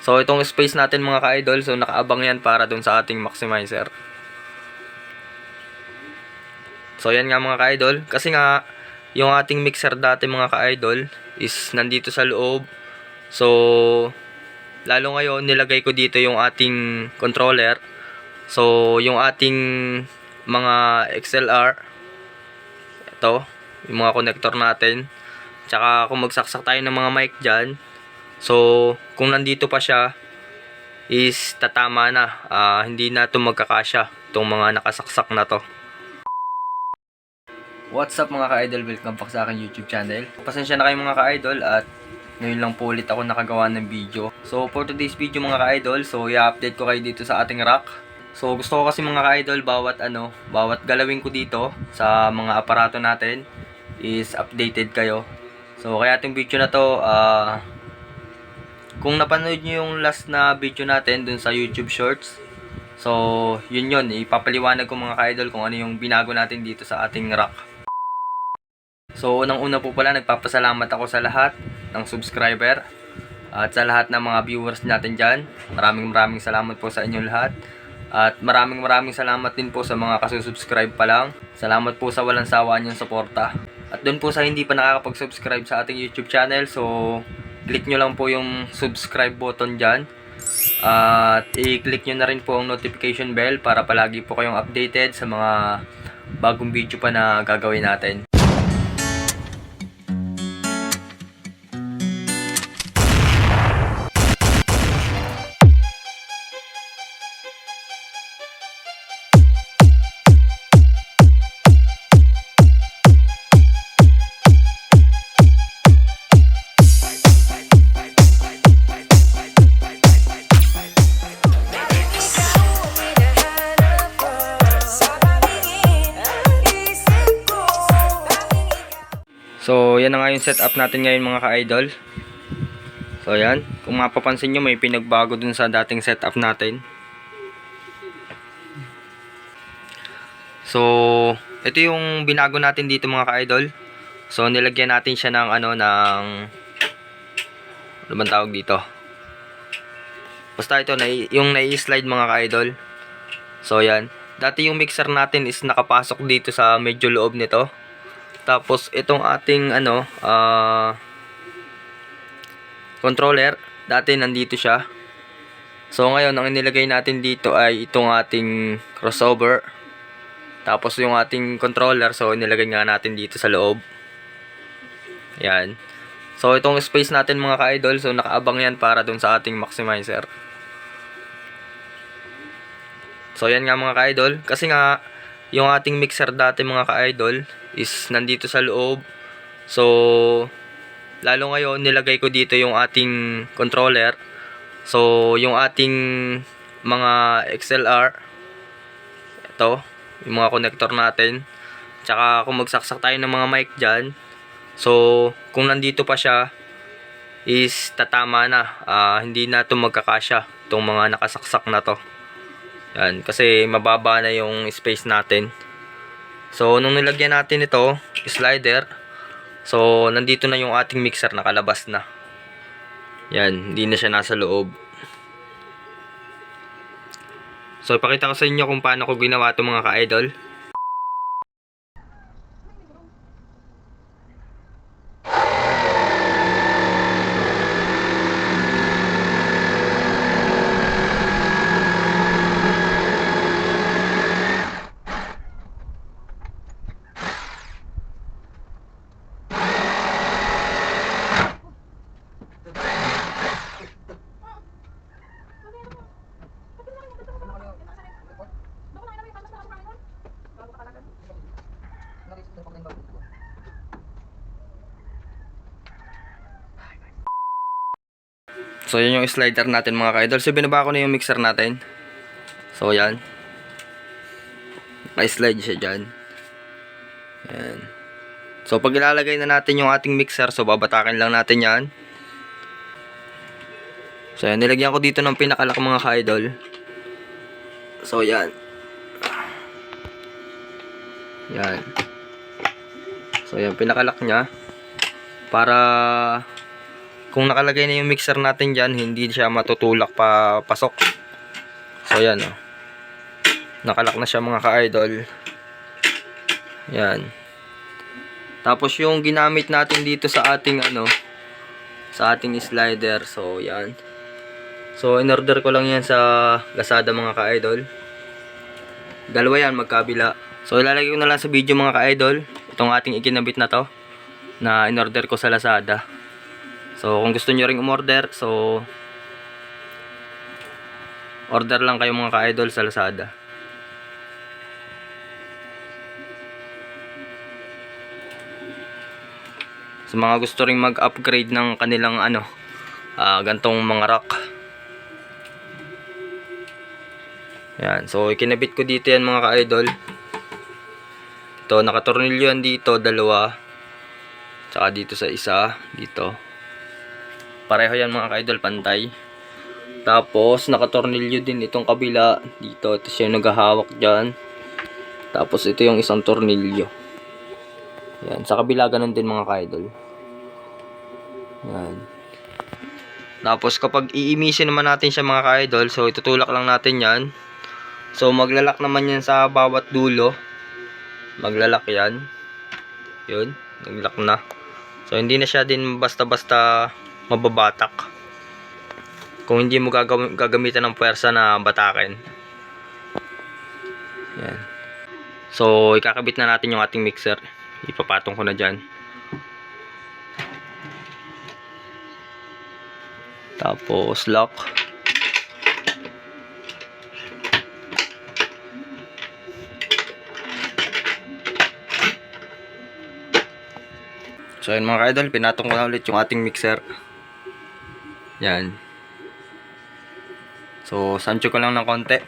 So, itong space natin mga ka-idol, so nakaabang yan para dun sa ating maximizer. So, yan nga mga ka-idol. Kasi nga, yung ating mixer dati mga ka-idol is nandito sa loob. So, lalo ngayon, nilagay ko dito yung ating controller. So, yung ating mga XLR, ito, yung mga connector natin. Tsaka kung magsaksak tayo ng mga mic dyan, so, kung nandito pa siya, is tatama na. Ah, hindi na ito magkakasya, itong mga nakasaksak na to. What's up mga ka-idol? Welcome back sa aking YouTube channel. Pasensya na kayo mga ka-idol at ngayon lang po ulit ako nakagawa ng video. So for today's video mga ka-idol, so i-update ko kayo dito sa ating rack. So gusto ko kasi mga ka-idol bawat ano, bawat galawin ko dito sa mga aparato natin is updated kayo. So kaya itong video na to, ah kung napanood nyo yung last na video natin dun sa YouTube Shorts, so yun yun, ipapaliwanag ko mga ka-idol kung ano yung binago natin dito sa ating rack. So, unang-una po pala, nagpapasalamat ako sa lahat ng subscriber at sa lahat ng mga viewers natin dyan. Maraming maraming salamat po sa inyong lahat. At maraming maraming salamat din po sa mga kasusubscribe pa lang. Salamat po sa walang sawa niyong suporta. At doon po sa hindi pa nakakapag-subscribe sa ating YouTube channel, so click nyo lang po yung subscribe button dyan. At i-click nyo na rin po ang notification bell para palagi po kayong updated sa mga bagong video pa na gagawin natin. Nga yung setup natin ngayon mga ka-idol. So, yan. Kung mapapansin nyo, may pinagbago dun sa dating setup natin. So, ito yung binago natin dito mga ka-idol. So, nilagyan natin siya ng ano, ng... Ano bang tawag dito? Basta ito, na, yung nai-slide mga ka-idol. So, yan. Dati yung mixer natin is nakapasok dito sa medyo loob nito. Tapos itong ating ano, ah controller, dati nandito siya. So ngayon ang inilagay natin dito ay itong ating crossover. Tapos yung ating controller, so inilagay nga natin dito sa loob. Yan. So itong space natin mga ka-idol, so nakaabang yan para dun sa ating maximizer. So yan nga mga ka-idol, kasi nga yung ating mixer dati mga ka-idol is nandito sa loob. So, lalo ngayon nilagay ko dito yung ating controller. So, yung ating mga XLR, ito, yung mga connector natin. Tsaka kung magsaksak tayo ng mga mic dyan, so, kung nandito pa siya, is tatama na. Ah, hindi na ito magkakasya, itong mga nakasaksak na to. Yan, kasi mababa na yung space natin. So, nung nilagyan natin ito, slider, so, nandito na yung ating mixer, nakalabas na. Yan, hindi na siya nasa loob. So, ipakita ko sa inyo kung paano ko ginawa ito mga ka-idol. So, yan yung slider natin mga ka-idol. So, binaba ko na yung mixer natin. So, yan. Naka-slide siya dyan. Yan. So, pag ilalagay na natin yung ating mixer, so, babatakin lang natin yan. So, yan. Nilagyan ko dito ng pinakalak mga ka-idol. So, yan. Yan. So, yan. Pinakalak niya. Para kung nakalagay na yung mixer natin dyan, hindi siya matutulak pa pasok. So, yan oh. Nakalak na siya mga ka-idol. Yan. Tapos yung ginamit natin dito sa ating ano, sa ating slider. So, yan. So, in-order ko lang yan sa Lazada mga ka-idol. Dalawa yan, magkabila. So, ilalagay ko na lang sa video mga ka-idol. Itong ating ikinabit na to. Na in-order ko sa Lazada. So, kung gusto nyo ring umorder, so, order lang kayo mga ka-idol sa Lazada. Sa mga gusto ring mag-upgrade ng kanilang ano, ah gantong mga rack. Yan. So, ikinabit ko dito yan mga ka-idol. Ito, nakatornilyo yan dito, dalawa. Tsaka dito sa isa, dito. Pareho yan mga ka-idol, pantay. Tapos, nakatornilyo din itong kabila dito. Ito siya yung naghahawak dyan. Tapos, ito yung isang tornilyo. Yan. Sa kabila, ganun din mga ka-idol. Yan. Tapos, kapag iimisin naman natin siya mga ka-idol, so, itutulak lang natin yan. So, maglalak naman yan sa bawat dulo. Maglalak yan. Yun. Naglak na. So, hindi na siya din basta-basta mababatak. Kung hindi mo gagam- gagamitan ng puwersa na batakin. Yan. So, ikakabit na natin yung ating mixer. Ipapatong ko na dyan. Tapos, lock. So, yun mga idol, pinatong ko na ulit yung ating mixer. Yan. So, sancho ko lang ng konti.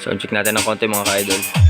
So, check natin ng konti mga ka-idol.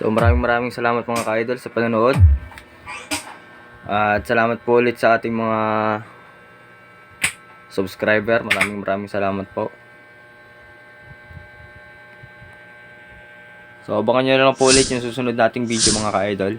So maraming maraming salamat mga ka-idol sa panonood. At salamat po ulit sa ating mga subscriber. Maraming maraming salamat po. So, abangan nyo na lang po ulit yung susunod nating video mga ka-idol.